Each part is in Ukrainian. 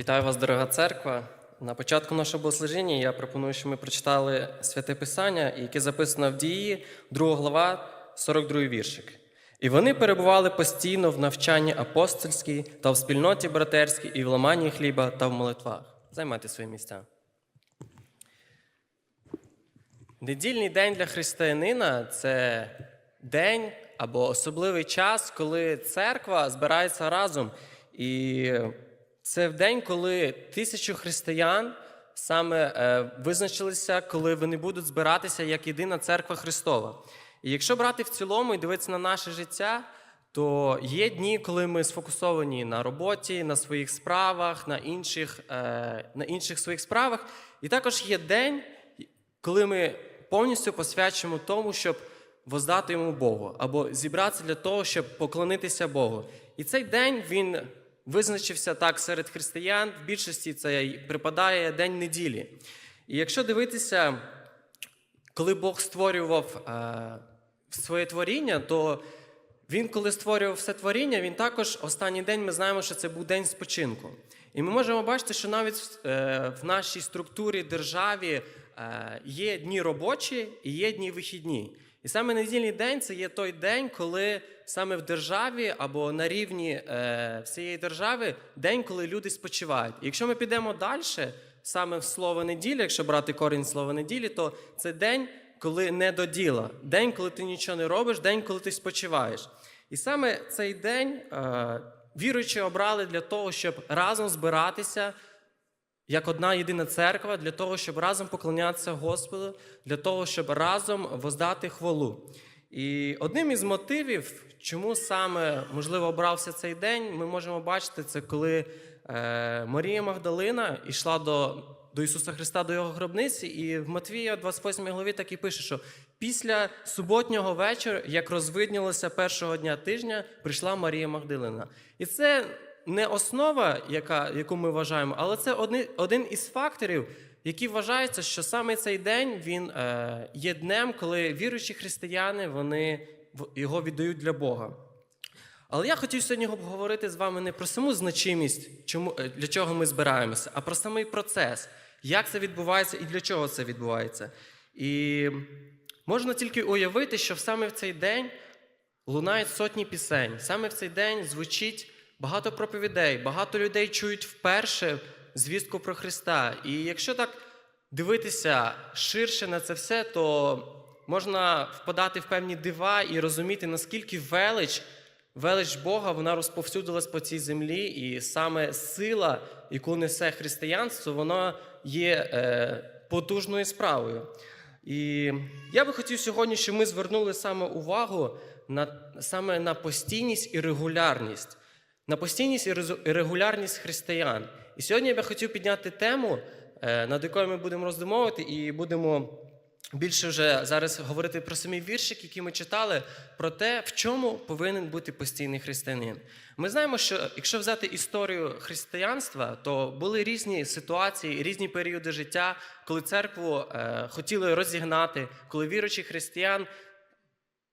Вітаю вас, дорога церква. На початку нашого богослужіння я пропоную, щоб ми прочитали святе Писання, яке записано в дії, 2 глава, 42 віршик. І вони перебували постійно в навчанні апостольській та в спільноті братерській, і в ламанні хліба та в молитвах. Займайте свої місця. Недільний день для християнина це день або особливий час, коли церква збирається разом. І це в день, коли тисячу християн саме е, визначилися, коли вони будуть збиратися як єдина церква Христова. І якщо брати в цілому і дивитися на наше життя, то є дні, коли ми сфокусовані на роботі, на своїх справах, на інших, е, на інших своїх справах. І також є день, коли ми повністю посвячуємо тому, щоб воздати йому Богу, або зібратися для того, щоб поклонитися Богу. І цей день він визначився так серед християн. В більшості це припадає день неділі. І якщо дивитися, коли Бог створював е, своє творіння, то він, коли створював все творіння, він також останній день ми знаємо, що це був день спочинку. І ми можемо бачити, що навіть е, в нашій структурі державі е, є дні робочі і є дні вихідні. І саме недільний день це є той день, коли саме в державі або на рівні е, всієї держави день, коли люди спочивають. І якщо ми підемо далі, саме в слово неділя, якщо брати корінь слова неділі, то це день, коли не до діла, день, коли ти нічого не робиш, день, коли ти спочиваєш. І саме цей день е, віруючі обрали для того, щоб разом збиратися як одна єдина церква, для того, щоб разом поклонятися Господу, для того, щоб разом воздати хвалу. І одним із мотивів, чому саме можливо обрався цей день, ми можемо бачити це, коли е, Марія Магдалина йшла до, до Ісуса Христа до його гробниці, і в Матвія, 28 главі, так і пише, що після суботнього вечора, як розвиднілося першого дня тижня, прийшла Марія Магдалина. І це не основа, яка, яку ми вважаємо, але це один, один із факторів, які вважаються, що саме цей день він е, є днем, коли віруючі християни вони його віддають для Бога. Але я хотів сьогодні обговорити з вами не про саму значимість, чому, е, для чого ми збираємося, а про самий процес, як це відбувається і для чого це відбувається. І можна тільки уявити, що саме в цей день лунають сотні пісень. Саме в цей день звучить багато проповідей, багато людей чують вперше звістку про Христа. І якщо так дивитися ширше на це все, то можна впадати в певні дива і розуміти, наскільки велич, велич Бога вона розповсюдилась по цій землі, і саме сила, яку несе християнство, вона є е, потужною справою. І я би хотів сьогодні, щоб ми звернули саме увагу на, саме на постійність і регулярність, на постійність і регулярність християн. І сьогодні я би хотів підняти тему, е, над якою ми будемо роздумовувати, і будемо більше вже зараз говорити про самі віршик, які ми читали, про те, в чому повинен бути постійний християнин. Ми знаємо, що якщо взяти історію християнства, то були різні ситуації, різні періоди життя, коли церкву е, хотіли розігнати, коли віруючі християн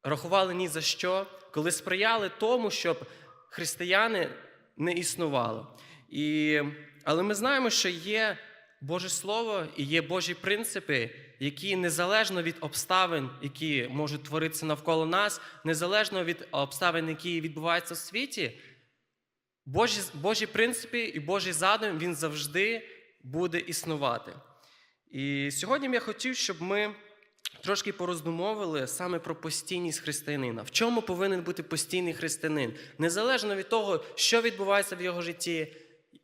рахували ні за що, коли сприяли тому, щоб християни не існувало. І, але ми знаємо, що є Боже Слово і є Божі принципи, які незалежно від обставин, які можуть творитися навколо нас, незалежно від обставин, які відбуваються в світі, Божі, Божі принципи і Божий задум він завжди буде існувати. І сьогодні я хотів, щоб ми трошки пороздумовили саме про постійність християнина. В чому повинен бути постійний християнин? Незалежно від того, що відбувається в його житті,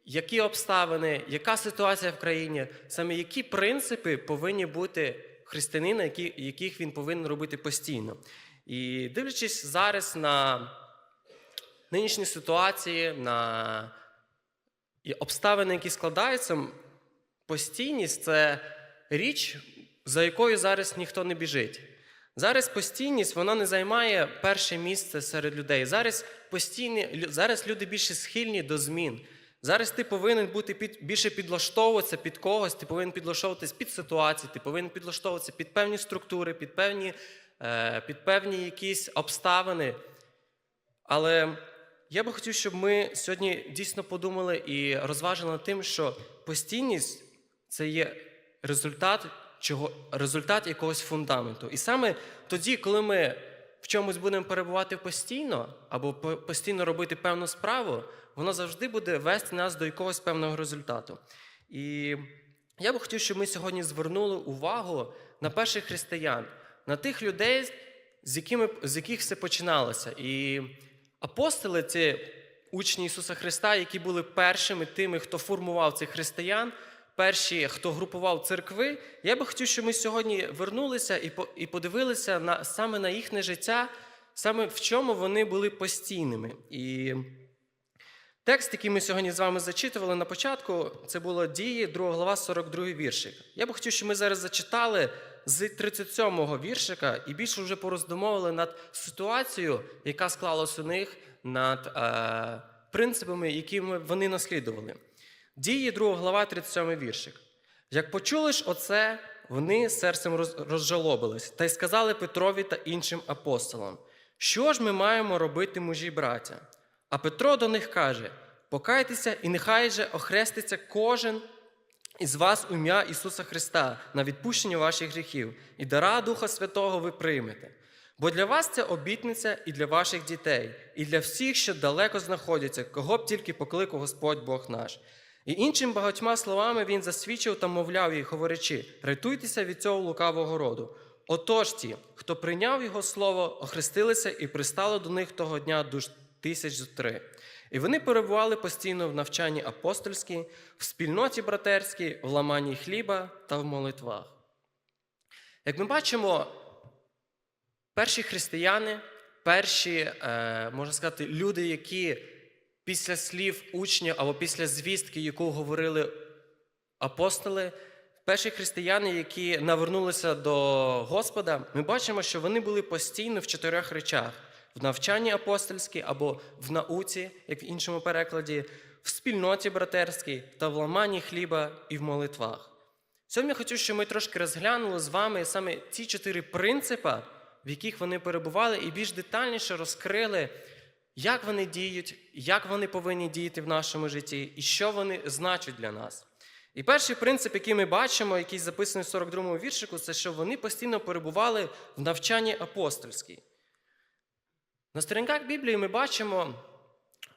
які обставини, яка ситуація в країні, саме які принципи повинні бути християнина, які, яких він повинен робити постійно. І дивлячись зараз на нинішні ситуації, на і обставини, які складаються, постійність це річ, за якою зараз ніхто не біжить. Зараз постійність вона не займає перше місце серед людей. Зараз постійні, зараз люди більше схильні до змін. Зараз ти повинен бути під, більше підлаштовуватися під когось, ти повинен підлаштовуватися під ситуації, ти повинен підлаштовуватися під певні структури, під певні, е, під певні якісь обставини. Але я би хотів, щоб ми сьогодні дійсно подумали і розважили над тим, що постійність це є результат, чого, результат якогось фундаменту. І саме тоді, коли ми в чомусь будемо перебувати постійно, або постійно робити певну справу, воно завжди буде вести нас до якогось певного результату. І я би хотів, щоб ми сьогодні звернули увагу на перших християн, на тих людей, з, якими, з яких все починалося. І апостоли це учні Ісуса Христа, які були першими тими, хто формував цих християн, перші, хто групував церкви. Я би хотів, щоб ми сьогодні вернулися і, подивилися на, саме на їхнє життя, саме в чому вони були постійними. І Текст, який ми сьогодні з вами зачитували на початку, це було дії, 2 глава, 42 віршик. Я би хотів, щоб ми зараз зачитали з 37-го віршика і більше вже пороздумовували над ситуацією, яка склалась у них, над е, принципами, якими вони наслідували. Дії, 2 глава, 37 віршик. Як почули ж оце, вони серцем розжалобились та й сказали Петрові та іншим апостолам: Що ж ми маємо робити, мужі браття? А Петро до них каже: Покайтеся, і нехай же охреститься кожен із вас у ім'я Ісуса Христа на відпущення ваших гріхів, і дара Духа Святого ви приймете. Бо для вас це обітниця і для ваших дітей, і для всіх, що далеко знаходяться, кого б тільки покликав Господь Бог наш. І іншим багатьма словами він засвідчив та мовляв їх, говорячи: рятуйтеся від цього лукавого роду. Отож ті, хто прийняв його слово, охрестилися і пристало до них того дня душ тисяч три. І вони перебували постійно в навчанні апостольській, в спільноті братерській, в ламанні хліба та в молитвах. Як ми бачимо, перші християни, перші, е, можна сказати, люди, які після слів учня або після звістки, яку говорили апостоли, перші християни, які навернулися до Господа, ми бачимо, що вони були постійно в чотирьох речах: в навчанні апостольській або в науці, як в іншому перекладі, в спільноті братерській та в ламанні хліба і в молитвах. Сьогодні я хочу, щоб ми трошки розглянули з вами саме ці чотири принципи, в яких вони перебували, і більш детальніше розкрили, як вони діють, як вони повинні діяти в нашому житті і що вони значать для нас. І перший принцип, який ми бачимо, який записаний в 42-му віршику, це що вони постійно перебували в навчанні апостольській. На сторінках Біблії ми бачимо,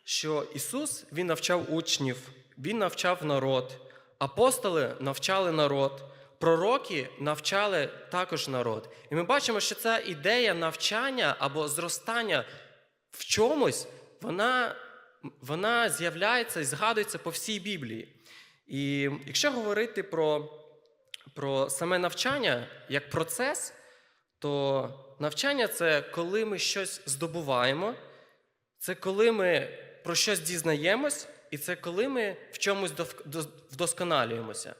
що Ісус Він навчав учнів, Він навчав народ, апостоли навчали народ, пророки навчали також народ. І ми бачимо, що ця ідея навчання або зростання в чомусь, вона, вона з'являється і згадується по всій Біблії. І якщо говорити про, про саме навчання як процес, то навчання це коли ми щось здобуваємо, це коли ми про щось дізнаємось, і це коли ми в чомусь вдосконалюємося.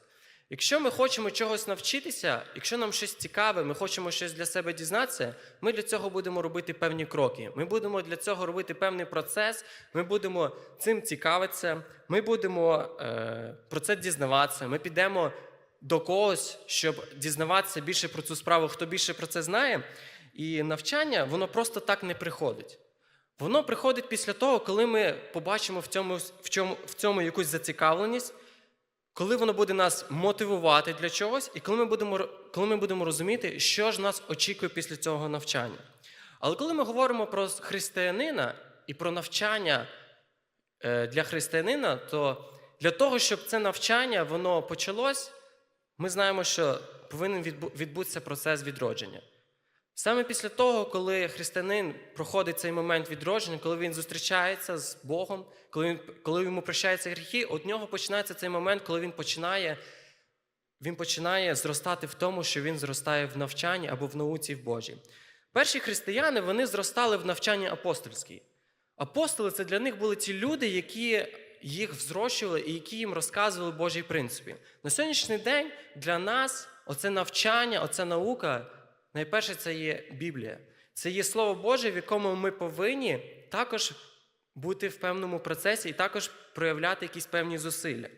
Якщо ми хочемо чогось навчитися, якщо нам щось цікаве, ми хочемо щось для себе дізнатися, ми для цього будемо робити певні кроки. Ми будемо для цього робити певний процес, ми будемо цим цікавитися, ми будемо е, про це дізнаватися, ми підемо до когось, щоб дізнаватися більше про цю справу, хто більше про це знає. І навчання, воно просто так не приходить. Воно приходить після того, коли ми побачимо в цьому, в цьому, в цьому якусь зацікавленість, коли воно буде нас мотивувати для чогось, і коли ми будемо, коли ми будемо розуміти, що ж нас очікує після цього навчання. Але коли ми говоримо про християнина і про навчання е, для християнина, то для того, щоб це навчання воно почалось, ми знаємо, що повинен відбутися процес відродження. Саме після того, коли християнин проходить цей момент відродження, коли він зустрічається з Богом, коли, він, коли йому прощаються гріхи, от нього починається цей момент, коли він починає, він починає зростати в тому, що він зростає в навчанні або в науці в Божій. Перші християни вони зростали в навчанні апостольській. Апостоли це для них були ті люди, які їх взрощували і які їм розказували Божі принципи. На сьогоднішній день для нас оце навчання, оця наука, найперше це є Біблія. Це є Слово Боже, в якому ми повинні також бути в певному процесі і також проявляти якісь певні зусилля.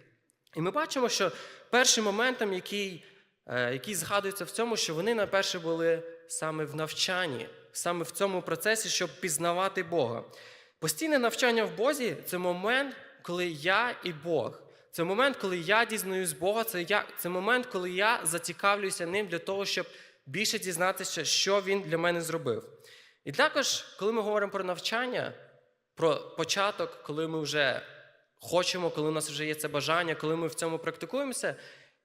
І ми бачимо, що першим моментом, який, е, який згадується в цьому, що вони найперше були саме в навчанні, саме в цьому процесі, щоб пізнавати Бога. Постійне навчання в Бозі це момент, коли я і Бог. Це момент, коли я дізнаюсь Бога, це, я, це момент, коли я зацікавлююся ним для того, щоб більше дізнатися, що він для мене зробив. І також, коли ми говоримо про навчання, про початок, коли ми вже хочемо, коли у нас вже є це бажання, коли ми в цьому практикуємося.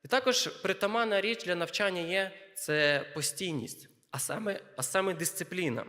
І також притаманна річ для навчання є це постійність, а саме, а саме дисципліна.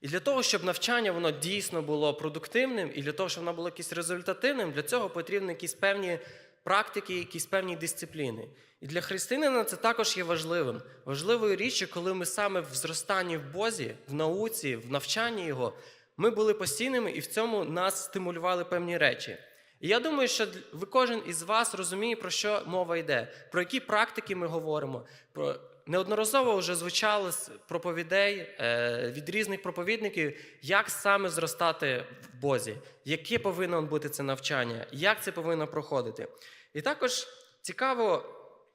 І для того, щоб навчання воно дійсно було продуктивним, і для того, щоб воно було якесь результативним, для цього потрібні якісь певні практики, якісь певні дисципліни. І для християнина це також є важливим. Важливою річчю, коли ми саме в зростанні в Бозі, в науці, в навчанні Його, ми були постійними і в цьому нас стимулювали певні речі. І я думаю, що ви кожен із вас розуміє, про що мова йде, про які практики ми говоримо. Про неодноразово вже звучало з проповідей е, від різних проповідників, як саме зростати в Бозі, яке повинно бути це навчання, як це повинно проходити. І також цікаво,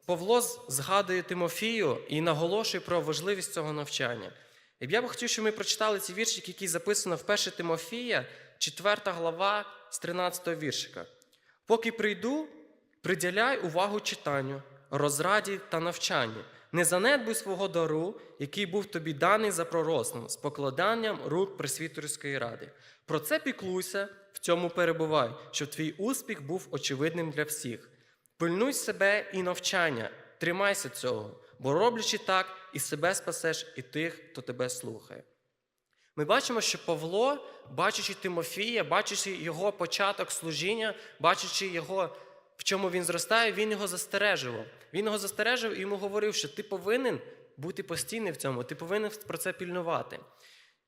Павло згадує Тимофію і наголошує про важливість цього навчання. І я б хотів, щоб ми прочитали ці вірші, які записано в 1 Тимофія, 4 глава з 13 віршика. Поки прийду, приділяй увагу читанню, розраді та навчанню. Не занедбуй свого дару, який був тобі даний за пророцтвом, з покладанням рук пресвітерської ради. Про це піклуйся, в цьому перебувай, щоб твій успіх був очевидним для всіх. Пильнуй себе і навчання, тримайся цього, бо роблячи так, і себе спасеш, і тих, хто тебе слухає. Ми бачимо, що Павло, бачачи Тимофія, бачачи його початок служіння, бачачи його, в чому він зростає, він його застережував. Він його застережив і йому говорив, що ти повинен бути постійним в цьому, ти повинен про це пільнувати.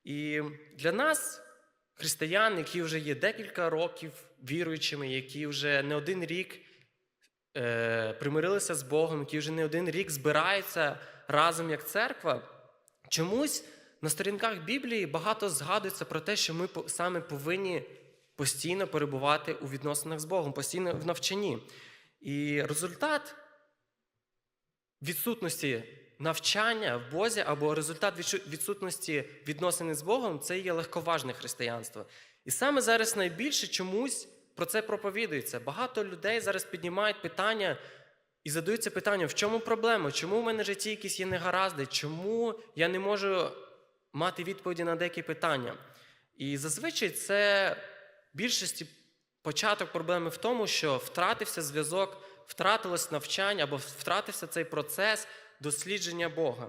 І для нас, християн, які вже є декілька років віруючими, які вже не один рік е, примирилися з Богом, які вже не один рік збираються разом як церква, чомусь на сторінках Біблії багато згадується про те, що ми саме повинні постійно перебувати у відносинах з Богом, постійно в навчанні. І результат відсутності навчання в Бозі або результат відсутності відносини з Богом це є легковажне християнство. І саме зараз найбільше чомусь про це проповідується. Багато людей зараз піднімають питання і задаються питанням, в чому проблема? Чому в мене в житті якісь є негаразди? Чому я не можу мати відповіді на деякі питання? І зазвичай це в більшості початок проблеми в тому, що втратився зв'язок, втратилось навчання або втратився цей процес дослідження Бога.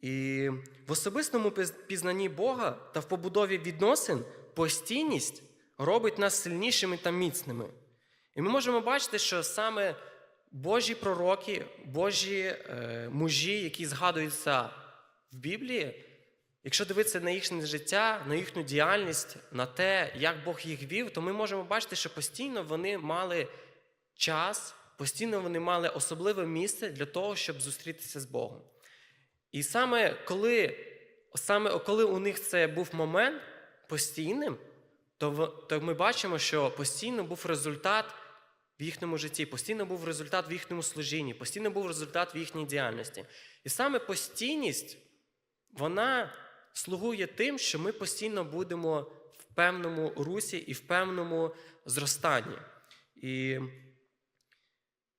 І в особистому пізнанні Бога та в побудові відносин постійність робить нас сильнішими та міцними. І ми можемо бачити, що саме Божі пророки, Божі е, мужі, які згадуються в Біблії, якщо дивитися на їхнє життя, на їхню діяльність, на те, як Бог їх вів, то ми можемо бачити, що постійно вони мали час, постійно вони мали особливе місце для того, щоб зустрітися з Богом. І саме коли, саме коли у них це був момент постійним, то, то ми бачимо, що постійно був результат в їхньому житті, постійно був результат в їхньому служінні, постійно був результат в їхній діяльності. І саме постійність, вона слугує тим, що ми постійно будемо в певному русі і в певному зростанні. І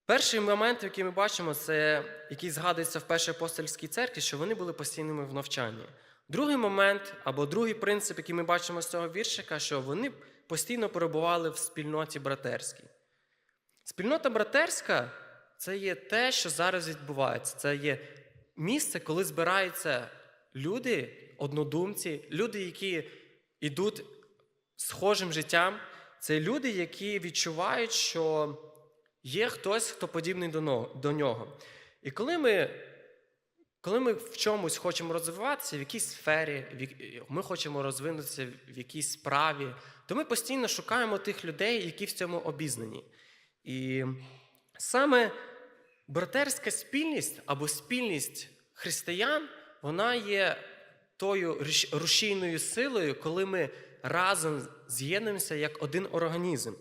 перший момент, який ми бачимо, це який згадується в першій апостольській церкві, що вони були постійними в навчанні. Другий момент, або другий принцип, який ми бачимо з цього віршика, що вони постійно перебували в спільноті братерській. Спільнота братерська це є те, що зараз відбувається. Це є місце, коли збираються люди, однодумці, люди, які йдуть схожим життям. Це люди, які відчувають, що є хтось, хто подібний до нього. І коли ми, коли ми в чомусь хочемо розвиватися, в якійсь сфері, ми хочемо розвинутися в якійсь справі, то ми постійно шукаємо тих людей, які в цьому обізнані. І саме братерська спільність або спільність християн, вона є тою рушійною силою, коли ми разом з'єднуємося як один організм.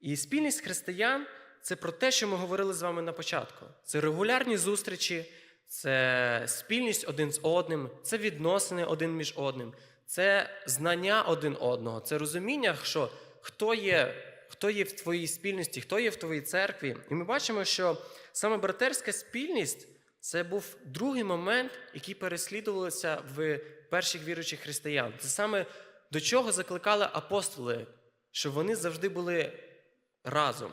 І спільність християн це про те, що ми говорили з вами на початку. Це регулярні зустрічі, це спільність один з одним, це відносини один між одним, це знання один одного, це розуміння, що хто є, хто є в твоїй спільності, хто є в твоїй церкві. І ми бачимо, що саме братерська спільність це був другий момент, який переслідувався в перших віруючих християн. Це саме до чого закликали апостоли, щоб вони завжди були разом.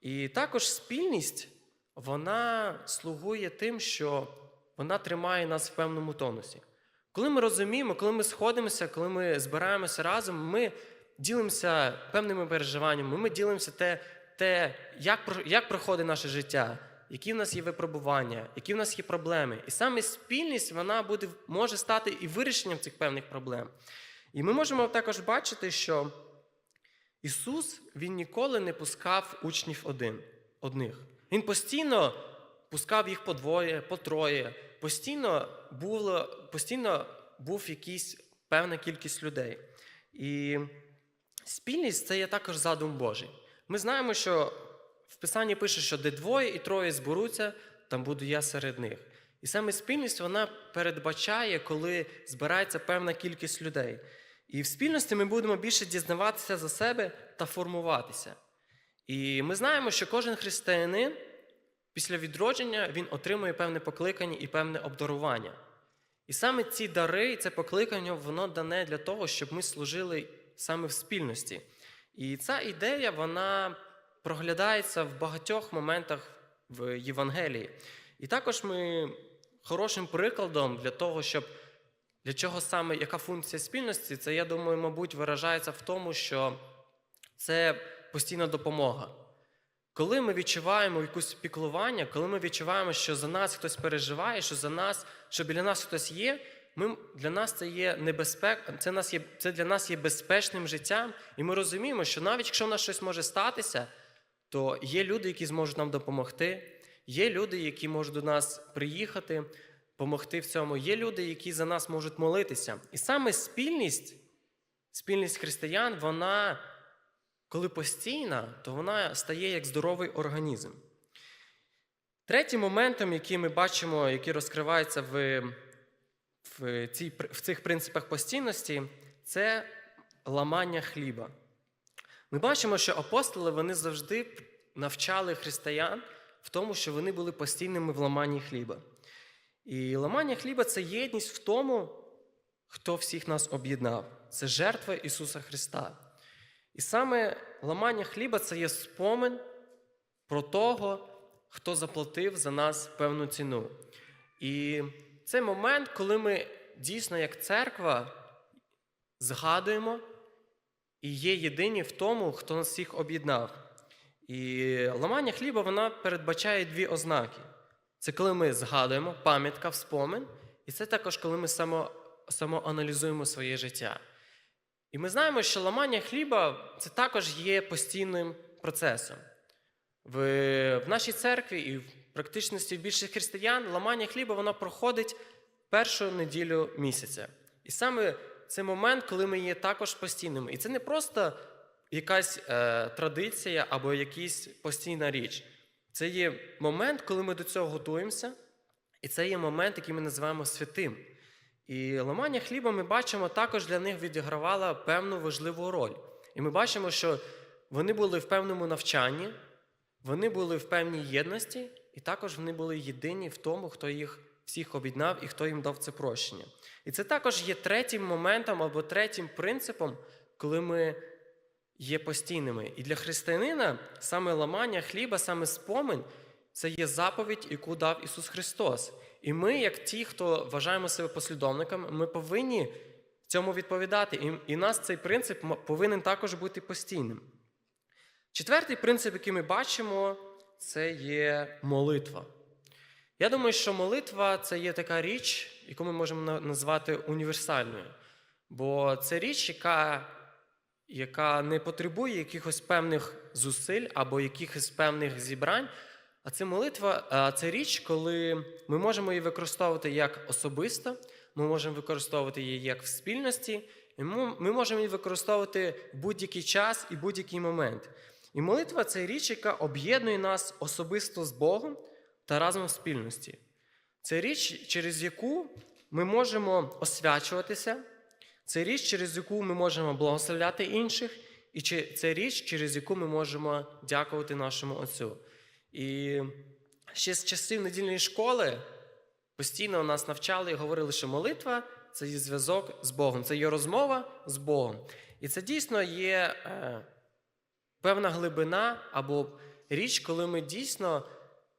І також спільність вона слугує тим, що вона тримає нас в певному тонусі. Коли ми розуміємо, коли ми сходимося, коли ми збираємося разом, ми ділимося певними переживаннями, ми ділимося те, те як, як проходить наше життя, які в нас є випробування, які в нас є проблеми. І саме спільність вона буде, може стати і вирішенням цих певних проблем. І ми можемо також бачити, що Ісус Він ніколи не пускав учнів один, одних. Він постійно пускав їх по двоє, по троє. Постійно, було, постійно був якийсь певна кількість людей. І спільність це є також задум Божий. Ми знаємо, що в Писанні пише, що де двоє і троє зберуться, там буду я серед них. І саме спільність вона передбачає, коли збирається певна кількість людей. І в спільності ми будемо більше дізнаватися за себе та формуватися. І ми знаємо, що кожен християнин після відродження він отримує певне покликання і певне обдарування. І саме ці дари, і це покликання, воно дане для того, щоб ми служили саме в спільності. І ця ідея, вона проглядається в багатьох моментах в Євангелії. І також ми хорошим прикладом для того, щоб для чого саме яка функція спільності, це, я думаю, мабуть, виражається в тому, що це постійна допомога. Коли ми відчуваємо якусь піклування, коли ми відчуваємо, що за нас хтось переживає, що за нас, що біля нас хтось є, ми, для нас це є небезпек, це, нас є, це для нас є безпечним життям, і ми розуміємо, що навіть якщо в нас щось може статися, то є люди, які зможуть нам допомогти, є люди, які можуть до нас приїхати, допомогти в цьому, є люди, які за нас можуть молитися. І саме спільність, спільність християн, вона коли постійна, то вона стає як здоровий організм. Третім моментом, який ми бачимо, який розкривається в, в, цій, в цих принципах постійності, це ламання хліба. Ми бачимо, що апостоли вони завжди навчали християн в тому, що вони були постійними в ламанні хліба. І ламання хліба це єдність в тому, хто всіх нас об'єднав. Це жертва Ісуса Христа. І саме ламання хліба це є спомин про того, хто заплатив за нас певну ціну. І це момент, коли ми дійсно, як церква, згадуємо і є єдині в тому, хто нас всіх об'єднав. І ламання хліба вона передбачає дві ознаки. Це коли ми згадуємо пам'ятка, вспомин, і це також коли ми само, самоаналізуємо своє життя. І ми знаємо, що ламання хліба це також є постійним процесом. В, нашій церкві і в практичності більших християн ламання хліба воно проходить першу неділю місяця. І саме це момент, коли ми є також постійними. І це не просто якась е, традиція або якась постійна річ. Це є момент, коли ми до цього готуємося, і це є момент, який ми називаємо святим. І ламання хліба ми бачимо також для них відігравало певну важливу роль. І ми бачимо, що вони були в певному навчанні, вони були в певній єдності, і також вони були єдині в тому, хто їх всіх об'єднав і хто їм дав це прощення. І це також є третім моментом або третім принципом, коли ми є постійними. І для християнина саме ламання хліба, саме спомин це є заповідь, яку дав Ісус Христос. І ми, як ті, хто вважаємо себе послідовниками, ми повинні цьому відповідати. І, і нас цей принцип повинен також бути постійним. Четвертий принцип, який ми бачимо, це є молитва. Я думаю, що молитва це є така річ, яку ми можемо назвати універсальною. Бо це річ, яка, яка не потребує якихось певних зусиль або якихось певних зібрань. А це молитва це річ, коли ми можемо її використовувати як особисто, ми можемо використовувати її як в спільності, і ми можемо її використовувати в будь-який час і будь-який момент. І молитва це річ, яка об'єднує нас особисто з Богом та разом в спільності. Це річ, через яку ми можемо освячуватися, Це річ, через яку ми можемо благословляти інших, і це річ, через яку ми можемо дякувати нашому Отцю. І ще з часів недільної школи постійно нас навчали і говорили, що молитва це є зв'язок з Богом, це є розмова з Богом. І це дійсно є е, певна глибина або річ, коли ми дійсно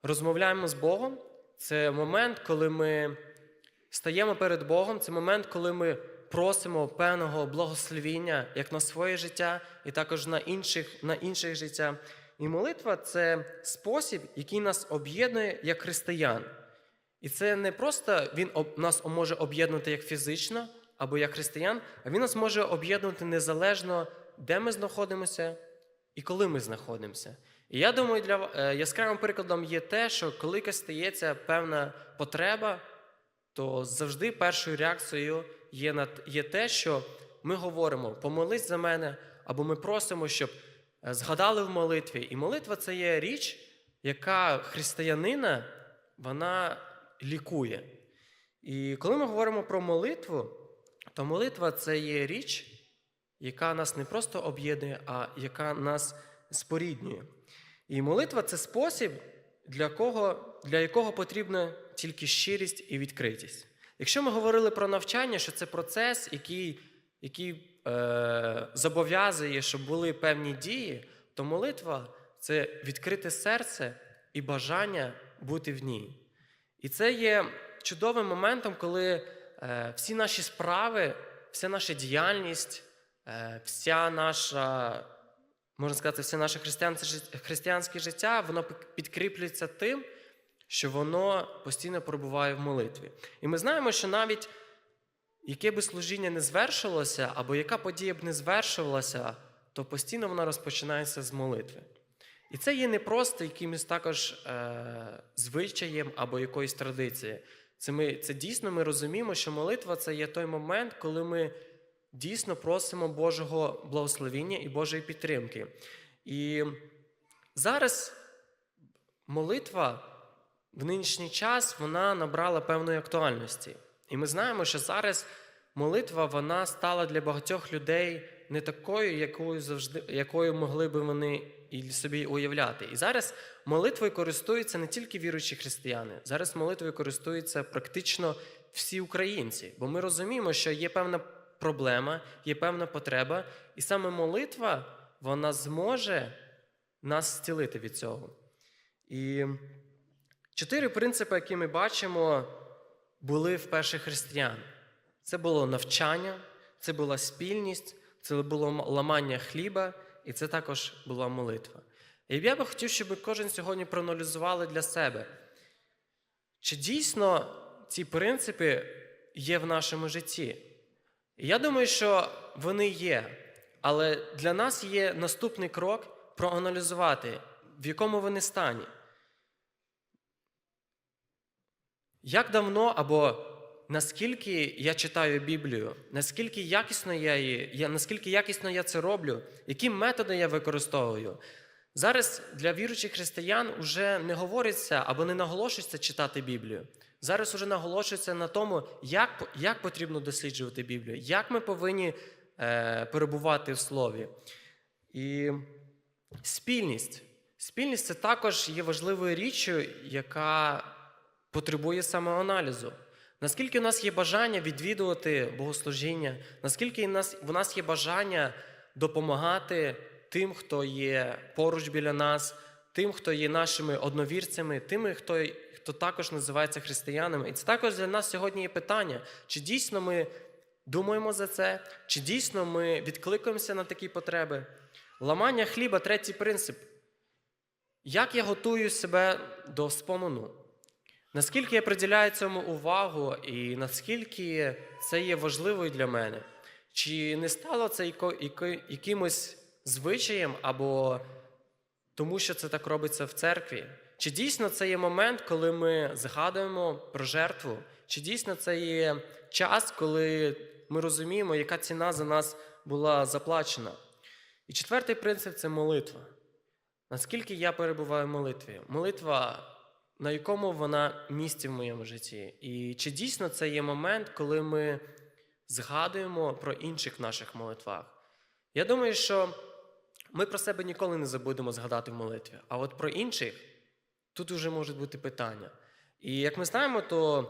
розмовляємо з Богом. Це момент, коли ми стаємо перед Богом, це момент, коли ми просимо певного благословіння як на своє життя, і також на інших, на інших життя. І молитва це спосіб, який нас об'єднує як християн. І це не просто він нас може об'єднувати як фізично або як християн, а він нас може об'єднувати незалежно, де ми знаходимося і коли ми знаходимося. І я думаю, для е, яскравим прикладом є те, що коли стається певна потреба, то завжди першою реакцією є, на, є те, що ми говоримо помолись за мене, або ми просимо, щоб згадали в молитві. І молитва це є річ, яка християнина вона лікує. І коли ми говоримо про молитву, то молитва це є річ, яка нас не просто об'єднує, а яка нас споріднює. І молитва це спосіб, для, кого, для якого потрібна тільки щирість і відкритість. Якщо ми говорили про навчання, що це процес, який, який е, зобов'язує, щоб були певні дії, то молитва це відкрите серце і бажання бути в ній. І це є чудовим моментом, коли е, всі наші справи, вся наша діяльність, е, вся наша, можна сказати, все наше християнське, життя, воно підкріплюється тим, що воно постійно перебуває в молитві. І ми знаємо, що навіть яке би служіння не звершилося, або яка подія б не звершувалася, то постійно вона розпочинається з молитви. І це є не просто якимось також е, звичаєм або якоюсь традицією. Це, ми, це дійсно ми розуміємо, що молитва це є той момент, коли ми дійсно просимо Божого благословіння і Божої підтримки. І зараз молитва в нинішній час вона набрала певної актуальності. І ми знаємо, що зараз молитва вона стала для багатьох людей не такою, якою завжди якою могли би вони і собі уявляти. І зараз молитвою користуються не тільки віруючі християни, зараз молитвою користуються практично всі українці, бо ми розуміємо, що є певна проблема, є певна потреба, і саме молитва вона зможе нас зцілити від цього. І чотири принципи, які ми бачимо, були в перших християн. Це було навчання, це була спільність, це було ламання хліба, і це також була молитва. І я би хотів, щоб кожен сьогодні проаналізували для себе, чи дійсно ці принципи є в нашому житті. Я думаю, що вони є, але для нас є наступний крок проаналізувати, в якому вони стані. Як давно або наскільки я читаю Біблію, наскільки якісно я її, наскільки якісно я це роблю, які методи я використовую. Зараз для віруючих християн вже не говориться або не наголошується читати Біблію. Зараз вже наголошується на тому, як, як потрібно досліджувати Біблію, як ми повинні е, перебувати в Слові. І спільність. Спільність це також є важливою річчю, яка потребує самоаналізу. Наскільки у нас є бажання відвідувати богослужіння, наскільки в нас є бажання допомагати тим, хто є поруч біля нас, тим, хто є нашими одновірцями, тими, хто, хто також називається християнами. І це також для нас сьогодні є питання, чи дійсно ми думаємо за це, чи дійсно ми відкликуємося на такі потреби. Ламання хліба третій принцип. Як я готую себе до спомону? Наскільки я приділяю цьому увагу, і наскільки це є важливою для мене? Чи не стало це якимось звичаєм або тому, що це так робиться в церкві? Чи дійсно це є момент, коли ми згадуємо про жертву? Чи дійсно це є час, коли ми розуміємо, яка ціна за нас була заплачена? І четвертий принцип це молитва. Наскільки я перебуваю в молитві? Молитва, на якому вона місці в моєму житті? І чи дійсно це є момент, коли ми згадуємо про інших наших молитвах. Я думаю, що ми про себе ніколи не забудемо згадати в молитві, а от про інших тут вже можуть бути питання. І як ми знаємо, то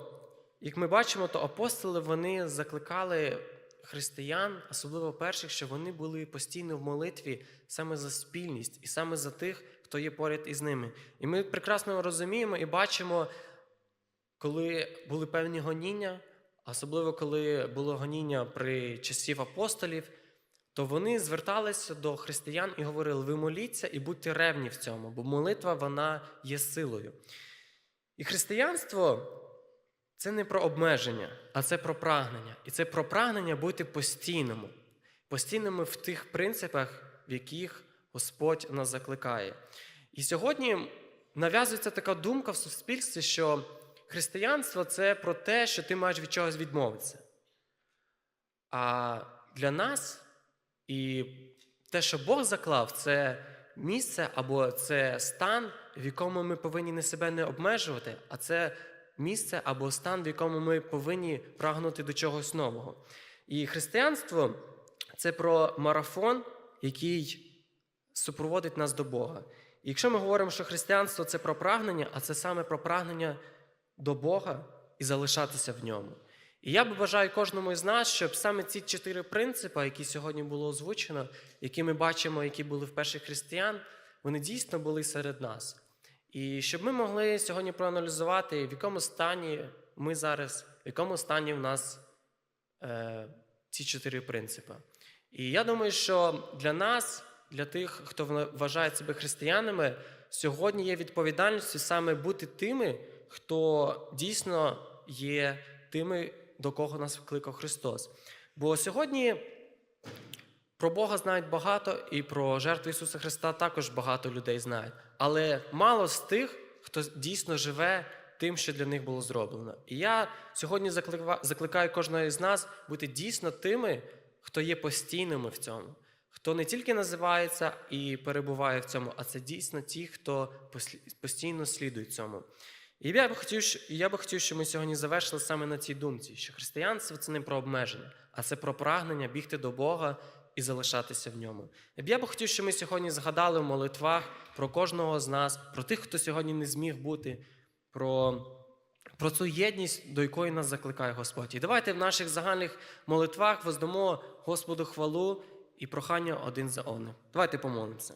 як ми бачимо, то апостоли вони закликали християн, особливо перших, що вони були постійно в молитві саме за спільність і саме за тих, хто є поряд із ними. І ми прекрасно розуміємо і бачимо, коли були певні гоніння, особливо коли було гоніння при часів апостолів, то вони зверталися до християн і говорили: ви моліться і будьте ревні в цьому, бо молитва вона є силою. І християнство це не про обмеження, а це про прагнення. І це про прагнення бути постійному, постійними в тих принципах, в яких Господь нас закликає. І сьогодні нав'язується така думка в суспільстві, що християнство це про те, що ти маєш від чогось відмовитися. А для нас і те, що Бог заклав, це місце або це стан, в якому ми повинні не себе не обмежувати, а це місце або стан, в якому ми повинні прагнути до чогось нового. І християнство це про марафон, який супроводить нас до Бога. І якщо ми говоримо, що християнство це про прагнення, а це саме про прагнення до Бога і залишатися в ньому. І я б бажаю кожному із нас, щоб саме ці чотири принципи, які сьогодні було озвучено, які ми бачимо, які були в перших християн, вони дійсно були серед нас. І щоб ми могли сьогодні проаналізувати, в якому стані ми зараз, в якому стані в нас е, ці чотири принципи. І я думаю, що для нас, для тих, хто вважає себе християнами, сьогодні є відповідальністю саме бути тими, хто дійсно є тими, до кого нас вкликав Христос. Бо сьогодні про Бога знають багато, і про жертву Ісуса Христа також багато людей знають. Але мало з тих, хто дійсно живе тим, що для них було зроблено. І я сьогодні закликаю кожного із нас бути дійсно тими, хто є постійними в цьому, хто не тільки називається і перебуває в цьому, а це дійсно ті, хто постійно слідує цьому. І я би хотів, я би хотів, щоб ми сьогодні завершили саме на цій думці, що християнство це не про обмеження, а це про прагнення бігти до Бога і залишатися в ньому. Я би хотів, щоб ми сьогодні згадали в молитвах про кожного з нас, про тих, хто сьогодні не зміг бути, про, про цю єдність, до якої нас закликає Господь. І давайте в наших загальних молитвах воздамо Господу хвалу і прохання один за одним. Давайте помолимося.